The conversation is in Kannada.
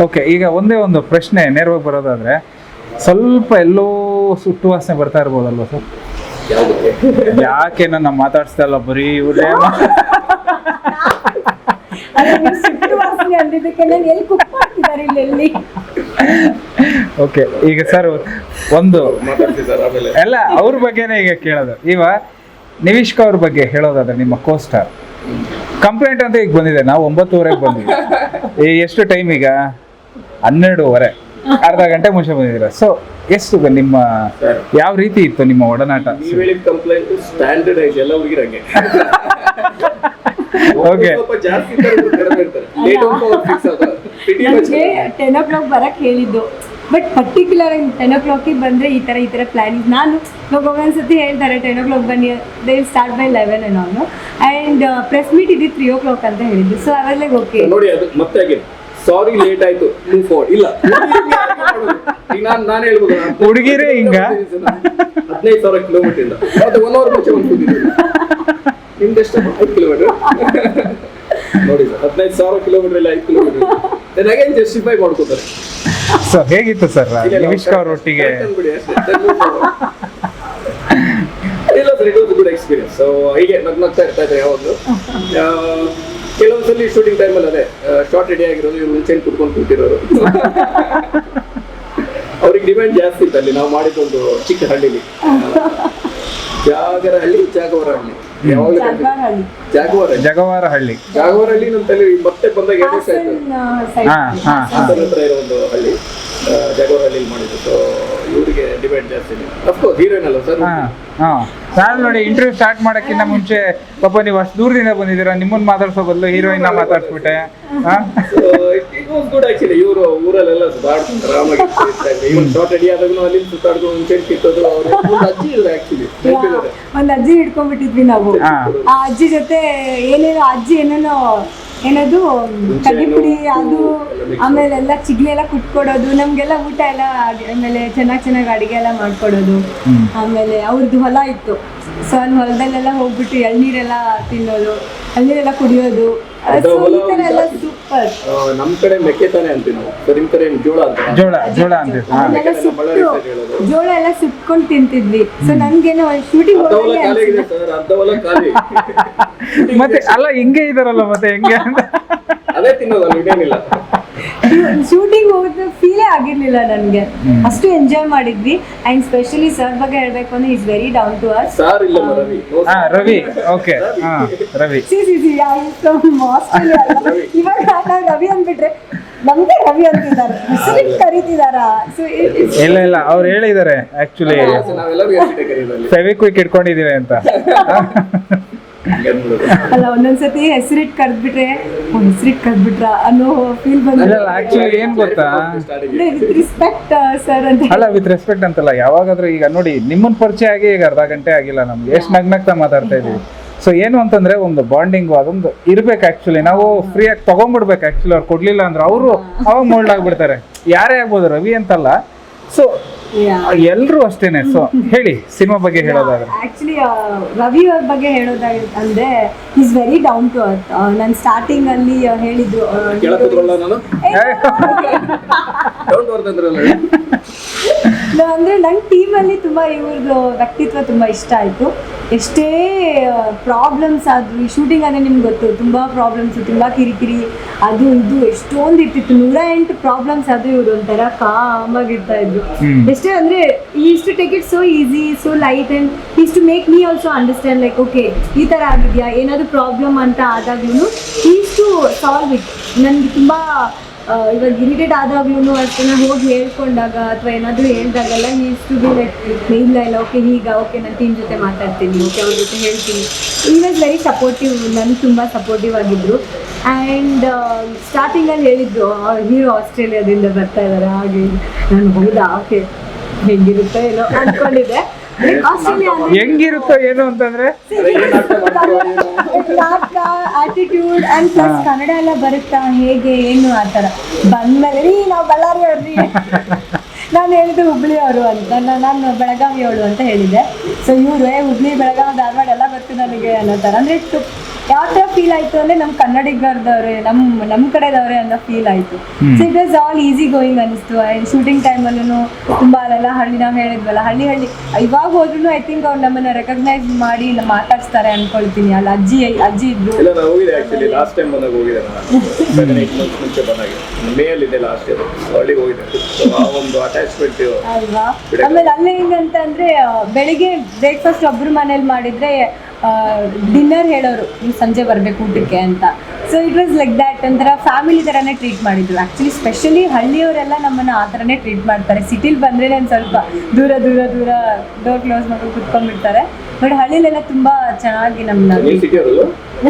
ಓಕೆ ಈಗ ಒಂದೇ ಒಂದು ಪ್ರಶ್ನೆ ನೇರವಾಗಿ ಬರೋದಾದ್ರೆ ಸ್ವಲ್ಪ ಎಲ್ಲೋ ಸುಟ್ಟು ವಾಸನೆ ಬರ್ತಾ ಇರ್ಬೋದಲ್ವ ಸರ್? ಯಾಕೆ ನನ್ನ ಮಾತಾಡ್ಸ್ತಾ ಇಲ್ಲ ಬರೀ ಇವ್ರೇ ಸುಟ್ಟು ವಾಸನೆ ಅಂದಿದ್ದಕ್ಕೆ ನಾನು ಎಲ್ಲಿ ಕುಕ್ ಇಲ್ಲಿ ಓಕೆ ಈಗ ಸರ್ ಒಂದು ಎಲ್ಲ ಅವ್ರ ಬಗ್ಗೆನೇ ಈಗ ಕೇಳೋದು. ಈಗ ನಿವಿಷ್ಕ ಅವ್ರ ಬಗ್ಗೆ ಹೇಳೋದಾದ್ರೆ ನಿಮ್ಮ ಕೋಸ್ಟಾರ್ ಕಂಪ್ಲೇಂಟ್ ಅಂತ ಈಗ ಬಂದಿದೆ ನಾವು ಒಂಬತ್ತುವರೆಗೆ ಬಂದಿದ್ದೀವಿ ಈ ಎಷ್ಟು ಟೈಮ್ ಈಗ? ಹನ್ನೆರಡೂವರೆ. ಅರ್ಧ ಗಂಟೆ ಮುಂಚೆ ಬಂದಿದ್ದೀರಾ. ಸೊ ಎಷ್ಟು ನಿಮ್ಮ ಯಾವ ರೀತಿ ಇತ್ತು ನಿಮ್ಮ ಒಡನಾಟ? ಕಂಪ್ಲೇಂಟ್ ಸ್ಟ್ಯಾಂಡರ್ಡ್ ಐತೆ ಎಲ್ಲ ಹುಡುಗಿರಂಗೆ. ಟೆನ್ ಓ ಕ್ಲಾಕ್ ಬರಕ್ ಹೇಳಿದ್ದು. ಬಟ್ ಪರ್ಟಿಕ್ಯುಲರ್ ಆಗಿ ಟೆನ್ ಓ ಕ್ಲಾಕಿಗೆ ಬಂದರೆ ಈ ಥರ ಈ ಥರ ಪ್ಲ್ಯಾನಿಂಗ್ ನಾನು ಇವಾಗ ಒಂದೊಂದ್ಸತಿ ಹೇಳ್ತಾರೆ ಟೆನ್ ಓ ಕ್ಲಾಕ್ ಬನ್ನಿ ದೇ ಸ್ಟಾರ್ಟ್ ಬೈ ಲೆವೆನ್ ನಾನು ಆ್ಯಂಡ್ ಪ್ರೆಸ್ ಮೀಟ್ ಇದ್ದು ತ್ರೀ ಓ ಕ್ಲಾಕ್ ಅಂತ ಹೇಳಿದ್ದು. ಸೊ ಅವೆಲ್ಲ ಓಕೆ ನೋಡಿ ಅದು ಮತ್ತೆ ಸಾರಿ ಲೇಟ್ ಆಯ್ತು. ಮೂವ್ ಫಾರ್ವರ್ಡ್ ಇಲ್ಲ. ಈಗ ನಾನ್ ನಾನು ಹೇಳ್ಬೋದು ಹುಡುಗಿರೆ ಹಿಂಗ? ಹದಿನೈದು ಸಾವಿರ ಕಿಲೋಮೀಟರ್ ಇಂದ. ಮತ್ತೆ ಒನ್ ಅವರ್ ಮುಂಚೆ ಒಂದು ನಿಮ್ದೆಷ್ಟು ಐದು ಕಿಲೋಮೀಟರ್ ನೋಡಿ ಸರ್ ಹದಿನೈದು ಸಾವಿರ ಕಿಲೋಮೀಟರ್ ಇಲ್ಲ ಐದು ಕಿಲೋಮೀಟರ್ ದೆನ್ ಅಗೇನ್ ಜಸ್ಟಿಫೈ ಮಾಡ್ಕೋತಾರೆ. ಸರ್ ಹೇಗಿತ್ತು ಸರ್ ಅವ್ರ ಒಟ್ಟಿಗೆ. ಇಲ್ಲ sir it was good experience so ಹೀಗೆ ನಗ್ ನಗ್ತಾ ಇರ್ತಾ ಇದ್ದಾರೆ ಯಾವಾಗಲೂ. ಕೆಲವೊಂದ್ಸಲಿ ಶೂಟಿಂಗ್ ಟೈಮಲ್ಲಿ ಅದೇ ಶಾರ್ಟ್ ರೆಡಿ ಆಗಿರೋದು ಇವ್ರು ಮುಂಚೆ ಕುಟ್ಕೊಂಡು ಕೂತಿರೋರು. ಅವ್ರಿಗೆ ಡಿಮ್ಯಾಂಡ್ ಜಾಸ್ತಿ ಇತ್ತು ಅಲ್ಲಿ ನಾವು ಮಾಡಿದ್ದೊಂದು ಚಿಕ್ಕ ಹಳ್ಳಿಲಿ. ಜಾಗರ ಹಳ್ಳಿ ಜಾಗವರ ಹಳ್ಳಿ. ಜಾಗವಾರ ಜಾಗವಾರಹಳ್ಳಿ. ಜಾಗವರ ಹಳ್ಳಿ. ಜಾಗವಾರ ಹಳ್ಳಿ. ಜಾಗವರ ಹಳ್ಳಿ ನಮ್ಮ ತಲೆ ಮತ್ತೆ ಬಂದಾಗ ಎರಡು ವರ್ಷ ಆಯ್ತು. ಹಾಸನ್ ಹತ್ರ ಇರೋ ಒಂದು ಹಳ್ಳಿ ಜಾಗವಾರ ಹಳ್ಳಿ ಮಾಡಿದ್ದು. ಸೊ ಇವರಿಗೆ ಡಿಬೇಟ್ ಜಾಸ್ತಿ ಅಫ್ಕೋರ್ಸ್ ಹೀರೋಯಿನ್ ಅಲ್ಲ ಸರ್ ಹಾ ಹಾ. ನಾನು ನೋಡಿ ಇಂಟರ್ವ್ಯೂ ಸ್ಟಾರ್ಟ್ ಮಾಡೋಕ್ಕಿಂತ ಮುಂಚೆ ಪಾಪ ನೀವು ಅಷ್ಟು ದೂರದಿಂದ ಬಂದಿದ್ದೀರಾ ನಿಮ್ಮನ್ನ ಮಾತಾಡ್ಸೋ ಬದಲು ಹೀರೋಯಿನ್ ಮಾತಾಡ್ಸ್ಬಿಟ್ಟೆ. ಹಾ? ಇಟ್ ವಾಸ್ ಗುಡ್ ಆಕ್ಚುಲಿ ಇವರು ಊರಲ್ಲೆಲ್ಲ ಸುತ್ತಾಡ್ಕೊಂಡು ಆರಾಮಾಗಿ ಇವನ್ ಶಾರ್ಟ್ ರೆಡಿ ಆದಾಗೂ ಅಲ್ಲಿ ಸುತ್ತಾಡ್ಕೊಂಡು ಮುಂಚೆ ಕಿತ್ತೋದ್ರು. ಅವ್ರು ಒಂದು ಅಜ್ಜಿ ಇದ್ದಾರೆ. ಆಕ್ಚುಲಿ ಒಂದು ಅಜ್ಜಿ ಹಿಡ್ಕೊಂಡ್ಬಿಟ್ಟಿದ್ವಿ ನಾವು. ಹಾ. ಆ ಅಜ್ಜಿ ಜೊತೆ ಏನೇನೋ ಅಜ್ಜಿ ಏನೇನೋ ಏನದು ಕಡ್ಡಿಪುಡಿ ಅದು ಆಮೇಲೆ ಎಲ್ಲ ಚಿಗ್ಲಿ ಎಲ್ಲ ಕುಟ್ಕೊಡೋದು ನಮ್ಗೆಲ್ಲ ಊಟ ಎಲ್ಲ ಆಮೇಲೆ ಚೆನ್ನಾಗಿ ಚೆನ್ನಾಗಿ ಅಡಿಗೆ ಎಲ್ಲ ಮಾಡ್ಕೊಡೋದು. ಆಮೇಲೆ ಅವ್ರದ್ದು ಹೊಲ ಇತ್ತು. ಸೊ ಅಲ್ಲಿ ಹೊಲದಲ್ಲೆಲ್ಲ ಹೋಗ್ಬಿಟ್ಟು ಎಳ್ನೀರೆಲ್ಲ ತಿನ್ನೋದು ಎಳ್ನೀರೆಲ್ಲ ಕುಡಿಯೋದು. ನಮ್ ಕಡೆ ಮೆಕ್ಕೆತಾನೆ ಅಂತೀವಿ ನಾವು ಸೊ ನಿಮ್ ಕಡೆ ಜೋಳ ಅಂತ? ಜೋಳ ಜೋಳ ಅಂತಿತ್ತು ಹಾ ಅದನ್ನೆಲ್ಲ ಸುಟ್ಟು ಜೋಳ ಎಲ್ಲ ಸುಟ್ಕೊಂಡು ತಿಂತಿದ್ವಿ. ಸೊ ನನ್ಗೇನೋ ಶೂಟಿಂಗ್ ಅರ್ಧ ಹೊಲ ಖಾಲಿ ಆಗಿದೆ ಸರ್ ಅರ್ಧ ಹೊಲ ಖಾಲಿ. ಮತ್ತೆ ಅಲ್ಲ ಹಿಂಗೆ ಇದಾರಲ್ಲ ಮತ್ತೆ ಹೆಂಗೆ ಅಂತ? ಅದೇ ತಿನ್ನೋದಲ್ಲ ಇನ್ನೇನಿಲ್ಲ. ಶೂಟಿಂಗ್ ಹೋಗಿದ್ ಫೀಲೇ ಆಗಿರ್ಲಿಲ್ಲ ನನಗೆ. ಅಷ್ಟು ಎಂಜಾಯ್ ಮಾಡಿದ್ವಿ. ಅಂಡ್ ಸ್ಪೆಷಲಿ ಸರ್ ಬಗ್ಗೆ ಹೇಳ್ಬೇಕು ಅಂದ್ರೆ is very down to us sir ಇಲ್ಲ ರವಿ ಹಾ ರವಿ ಓಕೆ ಹಾ ರವಿ ಸಿ ಸಿ ಸಿ ಆಸ್ಟ್ರೇಲಿಯಾ ಅಲ್ಲ ಇವಾಗ ನಾವು ರವಿ ಅಂದ್ಬಿಟ್ರೆ ನಮ್ಗೆ ರವಿ ಅಂತಿದ್ದಾರೆ. ಹೆಸರಿಗೆ ಕರೀತಿದಾರ? ಸೊ ಇಲ್ಲ ಇಲ್ಲ. ಅವ್ರು ಹೇಳಿದ್ದಾರೆ ಆಕ್ಚುಲಿ ನಾವೆಲ್ಲರೂ ಫೆವಿಕ್ವಿಕ್ ಇಟ್ಕೊಂಡಿದೀವಿ ಅಂತ. ಅಲ್ಲ ಒಂದೊಂದ್ಸತಿ ಹೆಸರಿಟ್ ಕರೆದ್ಬಿಟ್ರೆ ಹೆಸರಿಟ್ ಕರೆದ್ಬಿಟ್ರ ಅನ್ನೋ ಫೀಲ್ ಬಂದ್ರೆ ಆಕ್ಚುಲಿ ಏನ್ ಗೊತ್ತಾ? ವಿತ್ ರಿಸ್ಪೆಕ್ಟ್ ಸರ್ ಅಂತ ಅಲ್ಲ ವಿತ್ ರೆಸ್ಪೆಕ್ಟ್ ಅಂತಲ್ಲ ಯಾವಾಗಾದ್ರೂ ಈಗ ನೋಡಿ ನಿಮ್ಮನ್ ಪರಿಚಯ ಆಗಿ ಈಗ ಅರ್ಧ ಗಂಟೆ ಆಗಿಲ್ಲ ನಮ್ಗೆ. ಎಷ್ಟು ನಗ್ನಗ್ತಾ ಮಾತಾಡ್ತಾ ಇದೀವಿ. ಸೊ ಏನು ಅಂತಂದ್ರೆ ಒಂದು ಬಾಂಡಿಂಗ್ ಅದೊಂದು ಇರ್ಬೇಕು ಆಕ್ಚುಲಿ ನಾವು ಫ್ರೀ ಆಗಿ ತಗೊಂಡ್ಬಿಡ್ಬೇಕು ಆಕ್ಚುಲಿ ಅವ್ರು ಕೊಡ್ಲಿಲ್ಲ ಅಂದ್ರೆ ಅವರು ಅವಾಗ ಮೋಲ್ಡ್ ಆಗ್ಬಿಡ್ತಾರೆ. ಯಾರೇ ಆಗ್ಬೋದು ರವಿ ಅಂತಲ್ಲ. ಸೊ ಎಲ್ರು ಅಷ್ಟೇನೆ. ಸೊ ಹೇಳಿ ಸಿನಿಮಾ ಬಗ್ಗೆ ಹೇಳೋದಾದ್ರೆ. ಆಕ್ಚುಲಿ ರವಿ ಅವ್ರ ಬಗ್ಗೆ ಹೇಳೋದಾಗ ಅಂದ್ರೆ is very down to earth ನಾನು ಸ್ಟಾರ್ಟಿಂಗ್ ಅಲ್ಲಿ ಹೇಳಿದ್ರು ಹೇಳಿದ್ದು ಅಂದ್ರೆ ನಂಗೆ ಅಲ್ಲಿ ತುಂಬಾ ಇವ್ರದ್ದು ವ್ಯಕ್ತಿತ್ವ ತುಂಬಾ ಇಷ್ಟ ಆಯ್ತು. ಎಷ್ಟೇ ಪ್ರಾಬ್ಲಮ್ಸ್ ಆದ್ರು ಈ ಶೂಟಿಂಗ್ ಅಂದ್ರೆ ನಿಮ್ಗೆ ಗೊತ್ತು ತುಂಬಾ ಪ್ರಾಬ್ಲಮ್ಸ್ ತುಂಬಾ ಕಿರಿಕಿರಿ ಅದು ಇದು ಎಷ್ಟೊಂದು ಇರ್ತಿತ್ತು. ನೂರ ಎಂಟು ಪ್ರಾಬ್ಲಮ್ಸ್ ಆದ್ರೂ ಇವ್ರು ಒಂಥರ ಕಾಮಾಗಿರ್ತಾ ಇದ್ರು. ಎಷ್ಟೇ ಅಂದ್ರೆ ಇಷ್ಟು take it so easy so light and is to make me also understand like okay ಈ ಥರ ಆಗಿದೆಯಾ? ಏನಾದರೂ ಪ್ರಾಬ್ಲಮ್ ಅಂತ ಆದಾಗ್ಲೂ ಈಸ್ ಟು ಸಾಲ್ವ್ ಇಟ್ ನನಗೆ ತುಂಬ ಇವಾಗ ಇರಿಟೇಟ್ ಆದಾಗ್ಲೂ ಅಷ್ಟೇ ನಾನು ಹೋಗಿ ಹೇಳ್ಕೊಂಡಾಗ ಅಥವಾ ಏನಾದರೂ ಹೇಳ್ದಾಗಲ್ಲ ಈಸ್ ಟು ಬಿ ಲೈಕ್ ಇಲ್ಲ ಇಲ್ಲ ಓಕೆ ಈಗ ಓಕೆ ನಾನು ಟೀಮ್ ಜೊತೆ ಮಾತಾಡ್ತೀನಿ ಓಕೆ ಅವ್ರ ಜೊತೆ ಹೇಳ್ತೀನಿ. ಈ ವಾಸ್ ವೆರಿ ಸಪೋರ್ಟಿವ್ ನನಗೆ ತುಂಬ ಸಪೋರ್ಟಿವ್ ಆಗಿದ್ರು. ಆ್ಯಂಡ್ ಸ್ಟಾರ್ಟಿಂಗಲ್ಲಿ ಹೇಳಿದ್ರು ಹೀರೋ ಆಸ್ಟ್ರೇಲಿಯಾದಿಂದ ಬರ್ತಾ ಇದ್ದಾರೆ ಹಾಗೆ. ನಾನು ಹೌದಾ ಓಕೆ ಹೆಂಗಿರುತ್ತೋ ಏನೋ ಅಂದ್ಕೊಂಡಿದ್ದೆ ಆಸ್ಟ್ರೇಲಿಯಾ ಹೆಂಗಿರುತ್ತೋ ಏನು ಅಂತಂದ್ರೆ ನಾಟಕ ಆಟಿಟ್ಯೂಡ್ ಅಂಡ್ ಪ್ಲಸ್ ಕನ್ನಡ ಎಲ್ಲ ಬರುತ್ತಾ ಹೇಗೆ ಏನು ಆ ಥರ. ಬಂದ್ಮೇಲೆ ರೀ ನಾವು ಬಳ್ಳಾರಿ ಅವ್ರಿ ನಾನು ಹೇಳಿದ್ದು ಹುಬ್ಳಿ ಅವರು ಅಂತ ನಾನು ಬೆಳಗಾವಿ ಅವಳು ಅಂತ ಹೇಳಿದ್ದೆ. ಸೊ ಇವರು ಹುಬ್ಳಿ ಬೆಳಗಾವಿ ಧಾರವಾಡ ಎಲ್ಲ ಬರ್ತೀನಿ ನನಗೆ ಅನ್ನೋ ಥರ. ಅಂದರೆ ಯಾವ ತರ ಫೀಲ್ ಆಯ್ತು ಅಂದ್ರೆ ನಮ್ ಕನ್ನಡಿಗರದವ್ರೆ ನಮ್ ನಮ್ ಕಡೆದವ್ರೆ ಅಂತ ಫೀಲ್ ಆಯ್ತು. So it was all easy going ಅನಿಸ್ತು. ಅಂಡ್ ಶೂಟಿಂಗ್ ಟೈಮಲ್ಲೂ ತುಂಬಾ ಅಲ್ಲೆಲ್ಲ ಹಳ್ಳಿ ನಾವ್ ಹೇಳಿದ್ವಲ್ಲ ಹಳ್ಳಿ ಹಳ್ಳಿ. ಇವಾಗ ಹೋದ್ರು ಐ ಥಿಂಕ್ ಅವ್ರು ನಮ್ಮನ್ನ ರೆಕಗ್ನೈಸ್ ಮಾಡಿ ಇಲ್ಲ ಮಾತಾಡ್ಸ್ತಾರೆ ಅನ್ಕೊಳ್ತೀನಿ. ಅಲ್ಲ ಅಜ್ಜಿ ಅಜ್ಜಿ ಇದ್ರು. ಇಲ್ಲ ನಾನು ಹೋಗಿದೆ ಆಕ್ಚುಲಿ ಲಾಸ್ಟ್ ಟೈಮ್ ಬಂದಾಗ ಹೋಗಿದೆ ನಾನು. ಸೆವೆನ್ ಏಟ್ ಮಂತ್ಸ್ ಮುಂಚೆ ಬಂದಾಗ. ಮೇ ಅಲ್ಲಿ ಇದೆ ಲಾಸ್ಟ್ ಇಯರ್ ಹಳ್ಳಿಗೆ ಹೋಗಿದೆ So, ಆ ಒಂದು ಅಟ್ಯಾಚ್ಮೆಂಟ್ ಅಲ್ವಾ? ಬಿಡಕ್ಕೆ ಆಮೇಲೆ ಅಲ್ಲೇ ಹೆಂಗಂತ ಅಂದ್ರೆ ಆ, ಬೆಳಿಗ್ಗೆ ಬ್ರೇಕ್ಫಾಸ್ಟ್ ಒಬ್ರು ಮನೇಲಿ ಮಾಡಿದ್ರೆ ಡಿನ್ನರ್ ಹೇಳೋರು ನೀವು ಸಂಜೆ ಬರಬೇಕು ಊಟಕ್ಕೆ ಅಂತ. So it was like that ಒಂಥರ ಫ್ಯಾಮಿಲಿ ಥರನೇ ಟ್ರೀಟ್ ಮಾಡಿದ್ರು. ಆ್ಯಕ್ಚುಲಿ ಸ್ಪೆಷಲಿ ಹಳ್ಳಿಯವರೆಲ್ಲ ನಮ್ಮನ್ನು ಆ ಥರನೇ ಟ್ರೀಟ್ ಮಾಡ್ತಾರೆ. ಸಿಟಿಲಿ ಬಂದ್ರೆ ಒಂದು ಸ್ವಲ್ಪ ದೂರ ದೂರ ದೂರ ಡೋರ್ ಕ್ಲೋಸ್ ಮಾಡ್ಕೊಂಡು ಕುತ್ಕೊಂಡ್ಬಿಡ್ತಾರೆ. ಬಟ್ ಹಳ್ಳಿಲೆಲ್ಲ ತುಂಬಾ ಚೆನ್ನಾಗಿ ನಮ್ಮನ್ನ